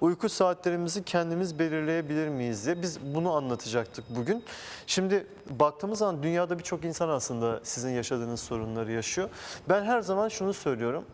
Uyku saatlerimizi kendimiz belirleyebilir miyiz diye biz bunu anlatacaktık bugün. Şimdi baktığımız zaman dünyada birçok insan aslında sizin yaşadığınız sorunları yaşıyor. Ben her zaman şunu söylüyorum.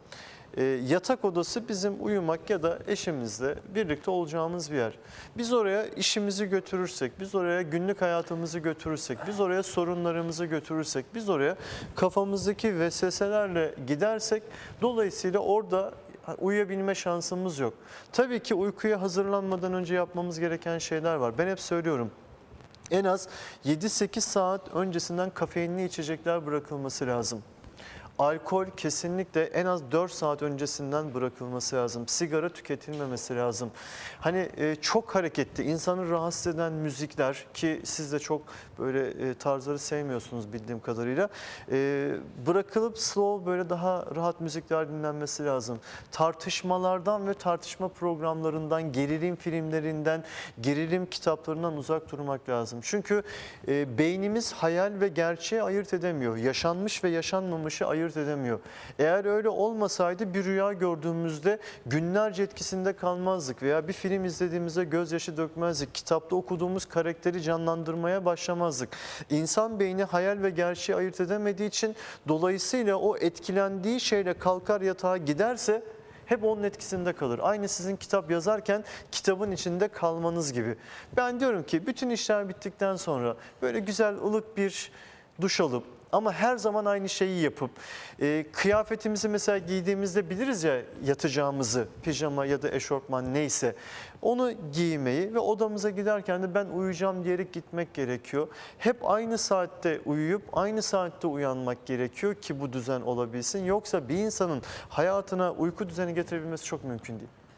E, yatak odası bizim uyumak ya da eşimizle birlikte olacağımız bir yer. Biz oraya işimizi götürürsek, biz oraya günlük hayatımızı götürürsek, biz oraya sorunlarımızı götürürsek, biz oraya kafamızdaki vesveselerle gidersek dolayısıyla orada uyuyabilme şansımız yok. Tabii ki uykuya hazırlanmadan önce yapmamız gereken şeyler var. Ben hep söylüyorum. En az 7-8 saat öncesinden kafeinli içecekler bırakılması lazım. Alkol kesinlikle en az 4 saat öncesinden bırakılması lazım. Sigara tüketilmemesi lazım. Hani e, çok hareketli, insanı rahatsız eden müzikler ki siz de çok böyle e, tarzları sevmiyorsunuz bildiğim kadarıyla. E, bırakılıp slow böyle daha rahat müzikler dinlenmesi lazım. Tartışmalardan ve tartışma programlarından, gerilim filmlerinden, gerilim kitaplarından uzak durmak lazım. Çünkü e, beynimiz hayal ve gerçeği ayırt edemiyor. Yaşanmış ve yaşanmamışı ayırt edemiyor. Eğer öyle olmasaydı bir rüya gördüğümüzde günlerce etkisinde kalmazdık veya bir film izlediğimizde gözyaşı dökmezdik. Kitapta okuduğumuz karakteri canlandırmaya başlamazdık. İnsan beyni hayal ve gerçeği ayırt edemediği için dolayısıyla o etkilendiği şeyle kalkar yatağa giderse hep onun etkisinde kalır. Aynı sizin kitap yazarken kitabın içinde kalmanız gibi. Ben diyorum ki bütün işler bittikten sonra böyle güzel ılık bir duş alıp ama her zaman aynı şeyi yapıp e, kıyafetimizi mesela giydiğimizde biliriz ya yatacağımızı pijama ya da eşofman neyse onu giymeyi ve odamıza giderken de ben uyuyacağım diyerek gitmek gerekiyor. Hep aynı saatte uyuyup aynı saatte uyanmak gerekiyor ki bu düzen olabilsin. Yoksa bir insanın hayatına uyku düzeni getirebilmesi çok mümkün değil.